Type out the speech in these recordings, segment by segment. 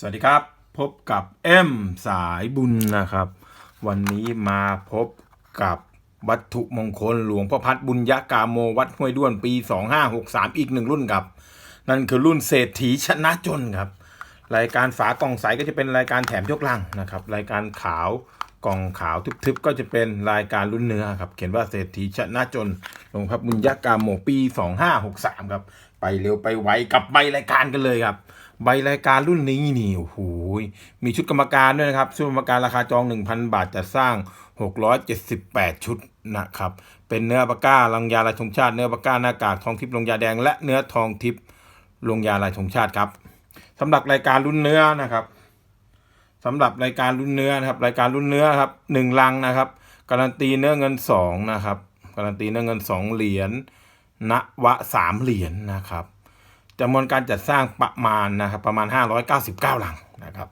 สวัสดีครับ พบกับเอ็มสายบุญนะครับ วันนี้มาพบกับวัตถุมงคลหลวงพ่อพัดบุญยกาโมวัดห้วยด้วนปี 2563 อีกหนึ่งรุ่นครับ นั่นคือรุ่นเศรษฐีชนะจนครับ รายการฝากล่องใสก็จะเป็นรายการแถมยกลังนะครับ รายการขาวกล่องขาวทึบๆก็จะเป็นรายการรุ่นเนื้อครับ เขียนว่าเศรษฐีชนะจนหลวงพ่อบุญยกาโมปี 2563 ครับไปเร็วไปไวกับใบรายการกันเลยครับ ใบรายการรุ่นนี้นี่โอ้โหมีชุดกรรมการด้วยนะครับ ชุดกรรมการราคาจอง 1,000 บาทจะสร้าง 678 ชุดนะครับ เป็นเนื้อปากก้าลังยาลายธงชาติ เนื้อปากก้าหน้ากากทองทิพย์ลงยาแดง และเนื้อทองทิพย์ลงยาลายธงชาติครับสำหรับรายการรุ่นเนื้อนะครับสำหรับรายการรุ่นเนื้อนะครับ รายการรุ่นเนื้อครับหนึ่งลังนะครับ การันตีเนื้อเงินสองนะครับ การันตีเนื้อเงินสองเหรียญ ณวะสามเหรียญนะครับจำนวนการจัดสร้างประมาณนะครับประมาณ 599 ลังนะครับ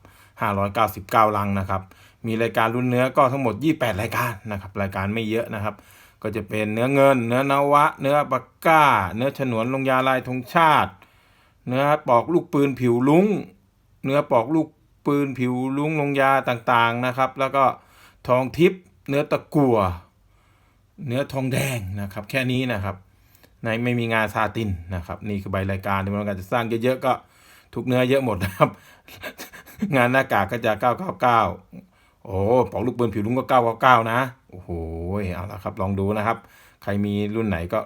599 ลังนะครับ มีรายการรุ่นเนื้อก็ทั้งหมด 28 รายการนะครับ รายการไม่เยอะนะครับ ก็จะเป็นเนื้อเงิน เนื้อนวะ เนื้อปากก้า เนื้อฉนวนลงยาลายธงชาติ เนื้อปอกลูกปืนผิวลุ้ง เนื้อปอกลูกปืนผิวลุ้งลงยาต่างๆนะครับ แล้วก็ทองทิพย์เนื้อตะกั่ว เนื้อทองแดงนะครับ แค่นี้นะครับ ในไม่มีงานซาตินนะครับ นี่คือใบรายการที่มันการจะสร้างเยอะๆก็ทุกเนื้อเยอะหมดนะครับ งานหน้ากากก็จะ 999 โอ้ปอกลูกปืนผิวลุงก็ 999 นะ โอ้โห เอาละครับ ลองดูนะครับ ใครมีรุ่นไหนก็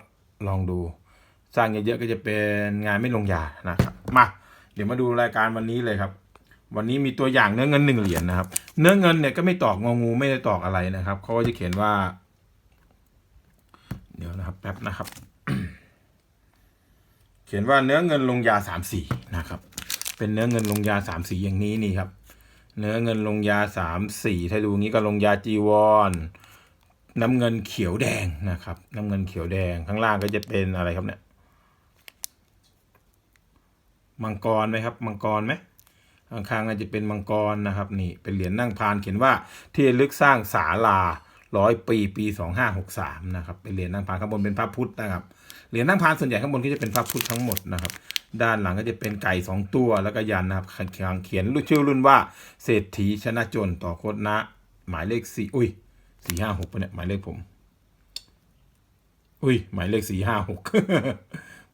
ลองดู สร้างเยอะๆก็จะเป็นงานไม่ลงยานะครับ มา เดี๋ยวมาดูรายการวันนี้เลยครับ วันนี้มีตัวอย่างเนื้อเงินหนึ่งเหรียญนะครับ เนื้อเงินเนี่ยก็ไม่ตอกงองูไม่ได้ตอกอะไรนะครับเขาก็จะเขียนว่า เดี๋ยวนะครับ แป๊บนะครับ เขียนว่าเนื้อเงินลงยาสามสีนะครับ เป็นเนื้อเงินลงยาสามสีอย่างนี้นี่ครับ เนื้อเงินลงยาสามสีถ้าดูงี้ก็ลงยาจีวรน้ำเงินเขียวแดงนะครับ น้ำเงินเขียวแดงข้างล่างก็จะเป็นอะไรครับเนี่ยมังกรไหมครับมังกรไหมข้างๆก็จะเป็นมังกรนะครับ นี่เป็นเหรียญนั่งพานเขียนว่าที่ลึกสร้างศาลา ร้อยปีปีสองห้าหกสามนะครับเป็นเหรียญนั่งพานข้างบนเป็นพระพุทธนะครับเหรียญนั่งพานส่วนใหญ่ข้างบนก็จะเป็นพระพุทธทั้งหมดนะครับ ด้านหลังก็จะเป็นไก่สองตัวแล้วก็ยันนะครับเขียนเขียนชื่อรุ่นว่าเศรษฐีชนะจนต่อโคตรนะ หมายเลขสี่อุ้ยสี่ห้าหกเนี่ยหมายเลขผม อุ้ย หมายเลขสี่ห้าหก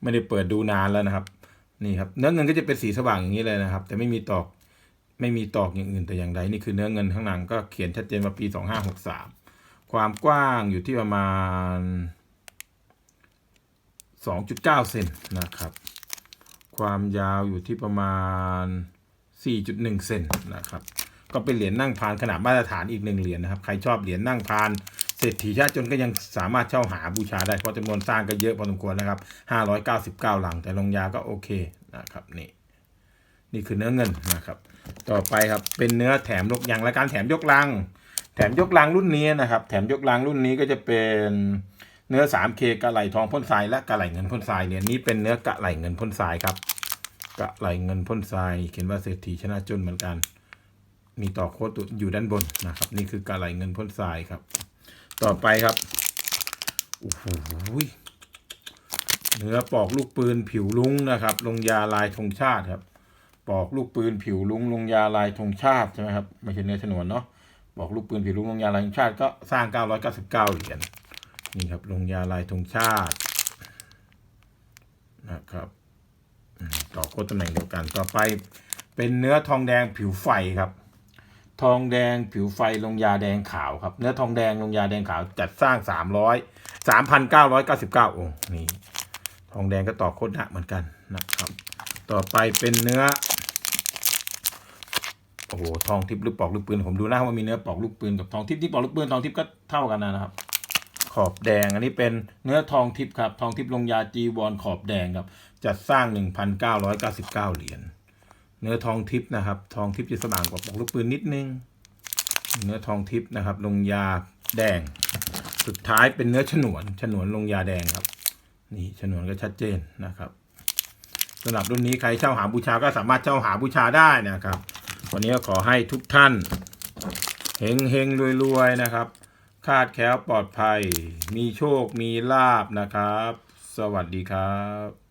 ไม่ได้เปิดดูนานแล้วนะครับ นี่ครับเนื้อเงินก็จะเป็นสีสว่างอย่างนี้เลยนะครับ แต่ไม่มีตอกไม่มีตอกอย่างอื่นแต่อย่างใดนี่คือเนื้อเงินข้างหลังก็เขียนชัดเจนว่าปีสองห้าหกสาม ความกว้างอยู่ที่ประมาณ 2.9 เซนนะครับ ความยาวอยู่ที่ประมาณ 4.1 เซนนะครับ ก็เป็นเหรียญนั่งพานขนาดมาตรฐานอีกหนึ่งเหรียญนะครับ ใครชอบเหรียญนั่งพานเศรษฐีชาติจนก็ยังสามารถเช่าหาบูชาได้ เพราะจำนวนสร้างก็เยอะพอสมควรนะครับ 599 หลัง แต่ลงยาก็โอเคนะครับนี่นี่คือเนื้อเงินนะครับ ต่อไปครับเป็นเนื้อแถมยกยังและการแถมยกลัง แถมยกลังรุ่นนี้นะครับ แถมยกลังรุ่นนี้ก็จะเป็นเนื้อ 3K กะไหลทองพ่นทรายและกะไหลเงินพ่นทรายเนี่ยนี้เป็นเนื้อกะไหลเงินพ่นทรายครับกะไหลเงินพ่นทราย เขียนว่าเศรษฐีชนะจนเหมือนกัน มีต่อโค้ดอยู่ด้านบนนะครับ นี่คือกะไหลเงินพ่นทรายครับ ต่อไปครับโอ้โหเนื้อปอกลูกปืนผิวลุ้งนะครับ ลงยาลายธงชาติครับ ปอกลูกปืนผิวลุงลงยาลายธงชาติใช่ไหมครับไม่ใช่เนื้อฉนวนเนาะ บอกลูกปืนผิวลุงลงยาลายธงชาติก็สร้าง 999 เหรียญนี่ครับลงยาลายธงชาตินะครับต่อโค้ดตำแหน่งเดียวกันต่อไปเป็นเนื้อทองแดงผิวไฟครับ ทองแดงผิวไฟลงยาแดงขาวครับ เนื้อทองแดงลงยาแดงขาวจัดสร้าง300 3,999องค์นี่ทองแดงก็ต่อโคตรหนักเหมือนกันนะครับ ต่อไปเป็นเนื้อ โอ้โหทองทิพย์หรือปอกลูกปืนผมดูนะว่ามีเนื้อปอกลูกปืนกับทองทิพย์ที่ปอกลูกปืนทองทิพย์ก็เท่ากันนะครับ ขอบแดงอันนี้เป็นเนื้อทองทิพย์ครับ ทองทิพย์ลงยาจีวรขอบแดงครับจัดสร้าง 1,999 เหรียญเนื้อทองทิพย์นะครับ ทองทิพย์จะสว่างกว่าปอกลูกปืนนิดนึง เนื้อทองทิพย์นะครับ ลงยาแดง สุดท้ายเป็นเนื้อฉนวนฉนวนลงยาแดงครับ นี่ฉนวนก็ชัดเจนนะครับสำหรับรุ่นนี้ใครเช่าหาบูชาก็สามารถเช่าหาบูชาได้นะครับ วันนี้ขอให้ทุกท่านเฮงเฮงรวยรวยๆนะครับ คาดแคล้วปลอดภัย มีโชคมีลาบนะครับ สวัสดีครับ